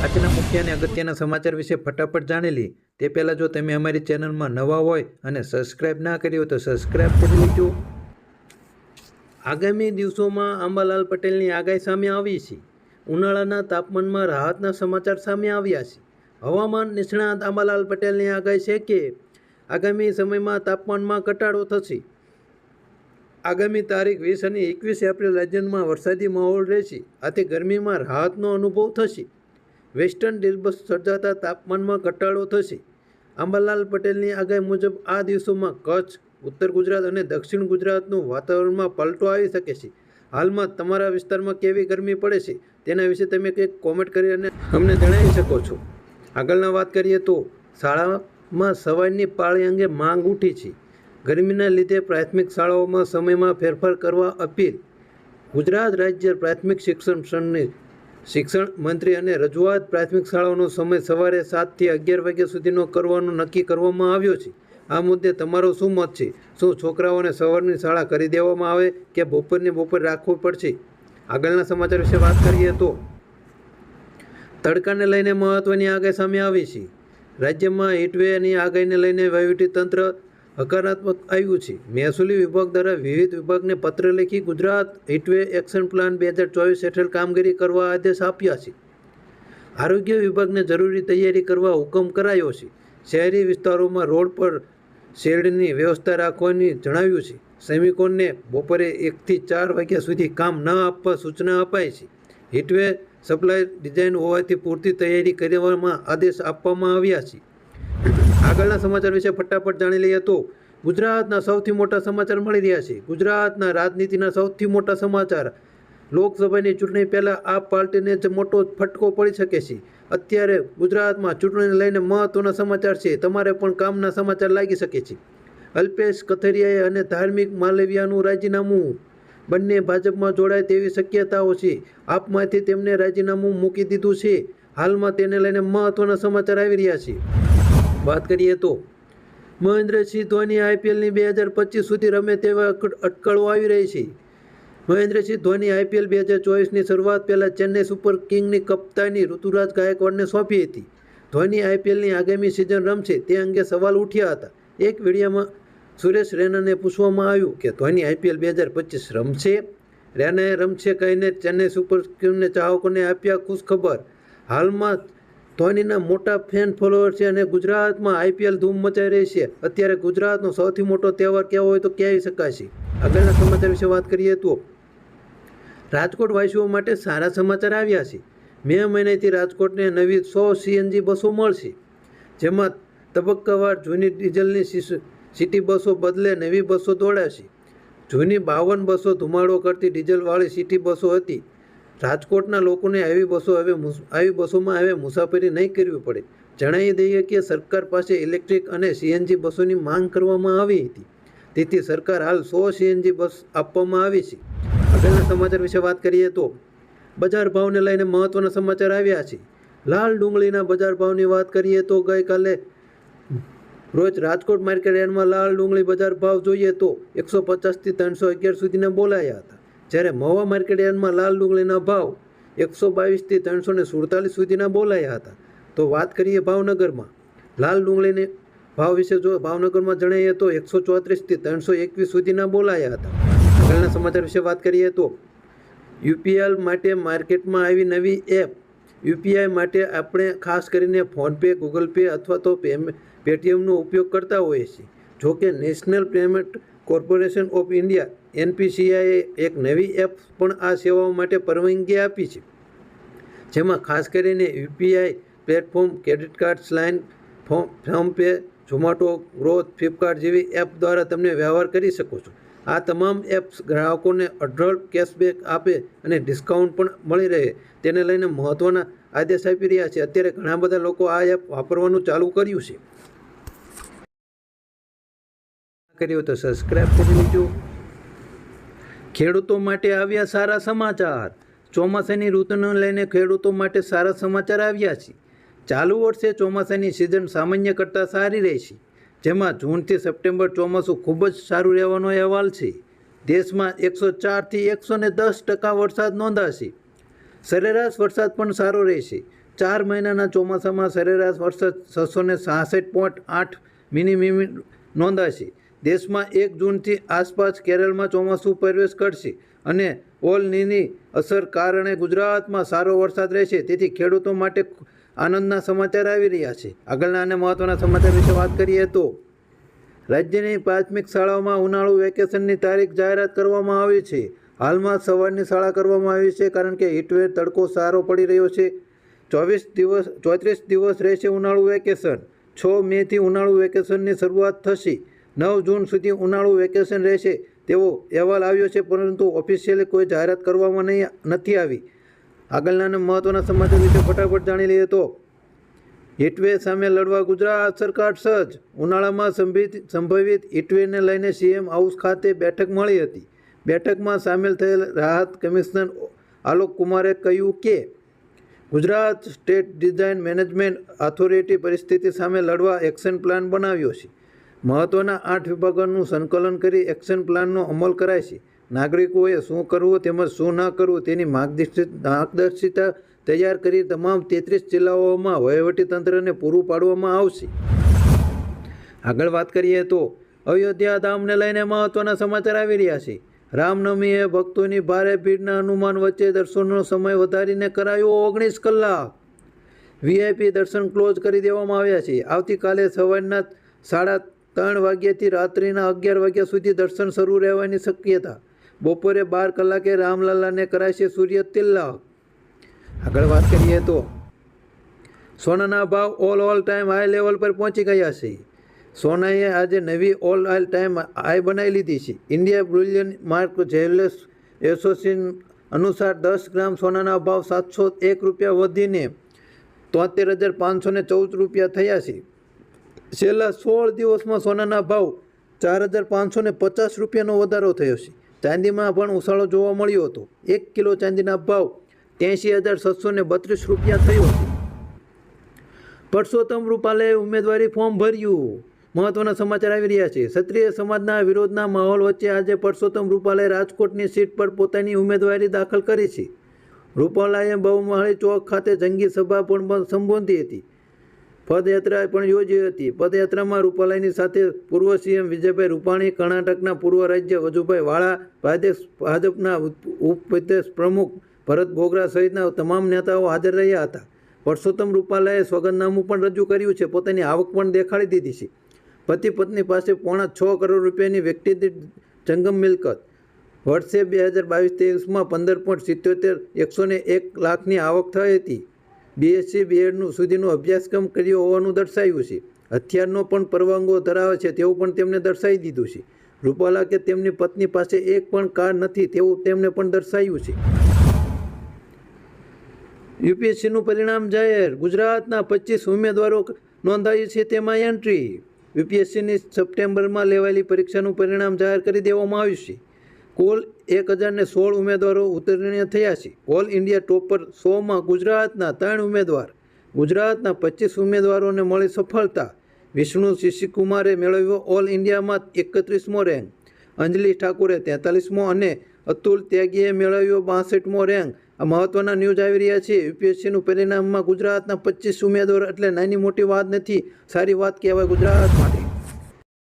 આજના મુખ્ય અને અગત્યના સમાચાર વિશે ફટાફટ જાણી તે પહેલાં જો તમે અમારી ચેનલમાં નવા હોય અને સબસ્ક્રાઇબ ના કરી તો સબસ્ક્રાઇબ કરી લેજો. આગામી દિવસોમાં આંબાલાલ પટેલની આગાહી સામે આવી છે. ઉનાળાના તાપમાનમાં રાહતના સમાચાર સામે આવ્યા છે. હવામાન નિષ્ણાત આંબાલાલ પટેલની આગાહી છે કે આગામી સમયમાં તાપમાનમાં ઘટાડો થશે. આગામી તારીખ વીસ અને એકવીસ એપ્રિલ રાજ્યમાં વરસાદી માહોલ રહેશે. આથી ગરમીમાં રાહતનો અનુભવ થશે. વેસ્ટર્ન ડિસ્ટર્બન્સ સર્જાતા તાપમાનમાં ઘટાડો થશે. આંબાલાલ પટેલની આગાહી મુજબ આ દિવસોમાં કચ્છ, ઉત્તર ગુજરાત અને દક્ષિણ ગુજરાતનું વાતાવરણમાં પલટો આવી શકે છે. હાલમાં તમારા વિસ્તારમાં કેવી ગરમી પડે છે તેના વિશે તમે કંઈક કોમેન્ટ કરી અને અમને જણાવી શકો છો. આગળના વાત કરીએ તો શાળામાં સવારની પાળી અંગે માંગ ઉઠી છે. ગરમીના લીધે પ્રાથમિક શાળાઓમાં સમયમાં ફેરફાર કરવા અપીલ. ગુજરાત રાજ્ય પ્રાથમિક શિક્ષણ સંઘની શિક્ષણ મંત્રી અને રજૂઆત પ્રાથમિક શાળાઓનો સમય સવારે સાતથી અગિયાર વાગ્યા સુધીનો કરવાનું નક્કી કરવામાં આવ્યો છે. આ મુદ્દે તમારો શું મત છે? શું છોકરાઓને સવારની શાળા કરી દેવામાં આવે કે બપોરની બપોર રાખવું પડશે? આગળના સમાચાર વિશે વાત કરીએ તો તડકાને લઈને મહત્ત્વની આગાહી સામે આવી છે. રાજ્યમાં હીટવેની આગાહીને લઈને વહીવટીતંત્ર હકારાત્મક આવ્યું છે. મહેસૂલી વિભાગ દ્વારા વિવિધ વિભાગને પત્ર લખી ગુજરાત હિટવે એક્શન પ્લાન બે હજાર ચોવીસ હેઠળ કામગીરી કરવા આદેશ આપ્યા છે. આરોગ્ય વિભાગને જરૂરી તૈયારી કરવા હુકમ કરાયો છે. શહેરી વિસ્તારોમાં રોડ પર શેડની વ્યવસ્થા રાખવાની જણાવ્યું છે. શ્રમિકોને બપોરે એકથી ચાર વાગ્યા સુધી કામ ન આપવા સૂચના અપાઈ છે. હિટવે સપ્લાય ડિઝાઇન હોવાથી પૂરતી તૈયારી કરવામાં આદેશ આપવામાં આવ્યા છે. આગળના સમાચાર વિશે ફટાફટ જાણી લઈએ તો ગુજરાતના સૌથી મોટા સમાચાર મળી રહ્યા છે. ગુજરાતના રાજનીતિના સૌથી મોટા સમાચાર. લોકસભાની ચૂંટણી પહેલાં આ પાર્ટીને જ મોટો ફટકો પડી શકે છે. અત્યારે ગુજરાતમાં ચૂંટણીને લઈને મહત્ત્વના સમાચાર છે. તમારે પણ કામના સમાચાર લાગી શકે છે. અલ્પેશ કથેરિયાએ અને ધાર્મિક માલવિયાનું રાજીનામું. બંને ભાજપમાં જોડાય તેવી શક્યતાઓ છે. આપમાંથી તેમને રાજીનામું મૂકી દીધું છે. હાલમાં તેને લઈને મહત્ત્વના સમાચાર આવી રહ્યા છે. વાત કરીએ તો, મહેન્દ્રસિંહ ધોની આઈપીએલની બે હજાર પચીસ સુધી રમે તેવા અટકળો આવી રહી છે. મહેન્દ્રસિંહ ધોની આઈપીએલ બે હજાર ચોવીસની શરૂઆત પહેલાં ચેન્નઈ સુપર કિંગની કપ્તાની ઋતુરાજ ગાયકવાડને સોંપી હતી. ધોની આઈપીએલની આગામી સિઝન રમશે તે અંગે સવાલ ઉઠ્યા હતા. એક વિડીયોમાં સુરેશ રૈનાને પૂછવામાં આવ્યું કે, ધોની આઈપીએલ બે હજાર પચીસ રમશે? રૈનાએ રમશે કહીને ચેન્નઈ સુપર કિંગને ચાહકોને આપ્યા ખુશ ખબર હાલમાં ધોનીના મોટા ફેન ફોલોઅર છે અને ગુજરાતમાં આઈપીએલ ધૂમ મચાઈ રહી છે. અત્યારે ગુજરાતનો સૌથી મોટો તહેવાર કહેવો હોય તો કહેવી શકાશે? આગળના સમાચાર વિશે વાત કરીએ તો, રાજકોટ વાસીઓ માટે સારા સમાચાર આવ્યા છે. મે મહિનાથી રાજકોટને નવી સો સીએનજી બસો મળશે. જેમાં તબક્કાવાર જૂની ડીઝલની સિટી બસો બદલે નવી બસો દોડાશે જૂની બાવન બસો ધુમાડો કરતી ડીઝલવાળી સિટી બસો હતી. રાજકોટના લોકોને આવી બસો હવે આવી બસોમાં હવે મુસાફરી નહીં કરવી પડે. જણાવી દઈએ કે સરકાર પાસે ઇલેક્ટ્રિક અને સીએનજી બસોની માંગ કરવામાં આવી હતી. તેથી સરકાર હાલ સો સીએનજી બસ આપવામાં આવી છે. આગળના સમાચાર વિશે વાત કરીએ તો, બજાર ભાવને લઈને મહત્ત્વના સમાચાર આવ્યા છે. લાલ ડુંગળીના બજાર ભાવની વાત કરીએ તો ગઈકાલે રોજ રાજકોટ માર્કેટ યાર્ડમાં લાલ ડુંગળી બજાર ભાવ જોઈએ તો એકસો પચાસથી ત્રણસો અગિયાર સુધીના બોલાયા હતા. જ્યારે મહુવા માર્કેટ યાર્ડમાં લાલ ડુંગળીના ભાવ એકસો બાવીસથી ત્રણસો ને સુડતાલીસ સુધીના બોલાયા હતા, તો વાત કરીએ ભાવનગરમાં. લાલ ડુંગળીને ભાવ વિશે જો ભાવનગરમાં જણાવીએ તો એકસો ચોત્રીસથી ત્રણસો એકવીસ સુધીના બોલાયા હતા. આગળના સમાચાર વિશે વાત કરીએ તો યુપીઆઈ માટે માર્કેટમાં આવી નવી એપ. યુપીઆઈ માટે આપણે ખાસ કરીને ફોનપે ગૂગલ પે અથવા તો પેમે, પેટીએમનો ઉપયોગ કરતા હોઈએ છીએ. જોકે national payment corporation of India, એનપીસીઆઈએ એક નવી એપ પણ આ સેવાઓ માટે પરવાનગી આપી છે. જેમાં ખાસ કરીને યુપીઆઈ પ્લેટફોર્મ, ક્રેડિટ કાર્ડ સ્લાઇન PhonePe, Zomato, growth, Flipkart જેવી એપ દ્વારા તમે વ્યવહાર કરી શકો છો. આ તમામ એપ્સ ગ્રાહકોને અઢળ કેશબેક આપે અને ડિસ્કાઉન્ટ પણ મળી રહે. તેને લઈને મહત્ત્વના આદેશ આપી રહ્યા છે. અત્યારે ઘણા બધા લોકો આ એપ વાપરવાનું ચાલુ કર્યું છે. કર્યું તો સબસ્ક્રાઈબ કરી લેજો ખેડૂતો માટે આવ્યા સારા સમાચાર. ચોમાસાની ઋતુને લઈને ખેડૂતો માટે સારા સમાચાર આવ્યા છે. ચાલુ વર્ષે ચોમાસાની સિઝન સામાન્ય કરતાં સારી રહેશે જેમાં જૂનથી સપ્ટેમ્બર ચોમાસું ખૂબ જ સારું રહેવાનો અહેવાલ છે. દેશમાં એકસો ચારથી એકસો ને દસ ટકા વરસાદ નોંધાશે. સરેરાશ વરસાદ પણ સારો રહેશે. ચાર મહિનાના ચોમાસામાં સરેરાશ વરસાદ છસો ને સાસઠ પોઈન્ટ આઠ મિનિમી નોંધાશે. દેશમાં એક જૂનથી આસપાસ કેરળમાં ચોમાસું પ્રવેશ કરશે અને ઓલ નીની અસર કારણે ગુજરાતમાં સારો વરસાદ રહેશે. તેથી ખેડૂતો માટે આનંદના સમાચાર આવી રહ્યા છે. આગળના અને મહત્ત્વના સમાચાર વિશે વાત કરીએ તો, રાજ્યની પ્રાથમિક શાળાઓમાં ઉનાળુ વેકેશનની તારીખ જાહેરાત કરવામાં આવી છે. હાલમાં સવારની શાળા કરવામાં આવી છે કારણ કે હીટવેર તડકો સારો પડી રહ્યો છે. ચોવીસ દિવસ, ચોત્રીસ દિવસ રહેશે ઉનાળુ વેકેશન. છ મેથી ઉનાળુ વેકેશનની શરૂઆત થશે. નવ જૂન સુધી ઉનાળુ વેકેશન રહેશે તેવો અહેવાલ આવ્યો છે, પરંતુ ઓફિશિયલી કોઈ જાહેરાત કરવામાં નહીં નથી આવી. આગળના મહત્ત્વના સમાચાર વિશે ફટાફટ જાણી લઈએ તો, હીટવે સામે લડવા ગુજરાત સરકાર સજ્જ. ઉનાળામાં સંભિત, સંભવિત હીટવેને લઈને સીએમ હાઉસ ખાતે બેઠક મળી હતી. બેઠકમાં સામેલ થયેલ રાહત કમિશનર આલોક કુમારે કહ્યું કે, Gujarat state design management authority પરિસ્થિતિ સામે લડવા એક્શન પ્લાન બનાવ્યો છે. મહત્ત્વના આઠ વિભાગોનું સંકલન કરી એક્શન પ્લાનનો અમલ કરાય છે. નાગરિકોએ શું કરવું તેમજ શું ન કરવું તેની માર્ગદર્શિત તૈયાર કરી તમામ તેત્રીસ જિલ્લાઓમાં વહીવટીતંત્રને પૂરું પાડવામાં આવશે. આગળ વાત કરીએ તો, અયોધ્યા ધામને લઈને મહત્ત્વના સમાચાર આવી રહ્યા છે. રામનવમીએ ભક્તોની ભારે ભીડના અનુમાન વચ્ચે દર્શનનો સમય વધારીને કરાયો ઓગણીસ કલાક. વીઆઈપી દર્શન ક્લોઝ કરી દેવામાં આવ્યા છે. આવતીકાલે સવારના સાડા ત્રણ વાગ્યાથી રાત્રિના અગિયાર વાગ્યા સુધી દર્શન શરૂ રહેવાની શક્યતા. બપોરે બાર કલાકે રામલાલાને કરાશે સૂર્ય તિલ્લા આગળ વાત કરીએ તો, સોનાના ભાવ all all time high level પર પહોંચી ગયા છે. સોનાએ આજે નવી ઓલ ઓલ ટાઈમ હાઈ બનાવી લીધી છે. India bullion mark jewellers association અનુસાર દસ ગ્રામ સોનાના ભાવ સાતસો એક રૂપિયા વધીને તોતેર હજાર પાંચસો ચૌદ રૂપિયા થયા છે. છેલ્લા સોળ દિવસમાં સોનાના ભાવ ચાર હજાર પાંચસો ને પચાસ રૂપિયાનો વધારો થયો છે. ચાંદીમાં પણ ઉછાળો જોવા મળ્યો હતો. એક કિલો ચાંદીના ભાવ ત્યાંશી હજાર સાતસો ને બત્રીસ રૂપિયા થયો હતો પરસોત્તમ રૂપાલે ઉમેદવારી ફોર્મ ભર્યું. મહત્વના સમાચાર આવી રહ્યા છે. ક્ષત્રિય સમાજના વિરોધના માહોલ વચ્ચે આજે પરસોત્તમ રૂપાલે રાજકોટની સીટ પર પોતાની ઉમેદવારી દાખલ કરી છે. રૂપાલાએ બહુમાળી ચોક ખાતે જંગી સભા પણ સંબોધી હતી. પદયાત્રા પણ યોજી હતી. પદયાત્રામાં રૂપાલાની સાથે પૂર્વ સીએમ વિજયભાઈ રૂપાણી, કર્ણાટકના પૂર્વ રાજ્ય વજુભાઈ વાળા, ભાજપ ભાજપના ઉપપ્રદેશ પ્રમુખ ભરત બોગરા સહિતના તમામ નેતાઓ હાજર રહ્યા હતા. પરસોત્તમ રૂપાલાએ સોગંદનામું પણ રજૂ કર્યું છે. પોતાની આવક પણ દેખાડી દીધી છે. પતિ પત્ની પાસે પોણા છ કરોડ રૂપિયાની વ્યક્તિગત જંગમ મિલકત. વર્ષે બે હજાર બાવીસ ત્રેવીસમાં પંદર પોઈન્ટ સિત્યોતેર, એકસો એક લાખની આવક થઈ હતી. બીએસસી બીએડનું સુધીનો અભ્યાસક્રમ કર્યો હોવાનું દર્શાવ્યું છે. હથિયારનો પણ પરવાનગો ધરાવે છે તેવું પણ તેમણે દર્શાવી દીધું છે. રૂપાલા કે તેમની પત્ની પાસે એક પણ કાર નથી તેવું તેમને પણ દર્શાવ્યું છે. યુપીએસસીનું પરિણામ જાહેર. ગુજરાતના પચીસ ઉમેદવારો નોંધાયું છે તેમાં એન્ટ્રી. યુપીએસસીની સપ્ટેમ્બરમાં લેવાયેલી પરીક્ષાનું પરિણામ જાહેર કરી દેવામાં આવ્યું છે. કુલ એક હજારને સોળ ઉમેદવારો ઉત્તીર્ણ થયા છે. ઓલ ઇન્ડિયા ટોપર સોમાં ગુજરાતના ત્રણ ઉમેદવાર, ગુજરાતના પચીસ ઉમેદવારોને મળી સફળતા. વિષ્ણુ શિશિકુમારે મેળવ્યો ઓલ ઇન્ડિયામાં એકત્રીસમો રેન્ક. અંજલિ ઠાકુરે તેતાલીસમો અને અતુલ ત્યાગીએ મેળવ્યો બાસઠમો રેન્ક. આ મહત્ત્વના ન્યૂઝ આવી રહ્યા છે. યુપીએસસીનું પરિણામમાં ગુજરાતના પચીસ ઉમેદવાર એટલે નાની મોટી વાત નથી. સારી વાત કહેવાય ગુજરાત માટે.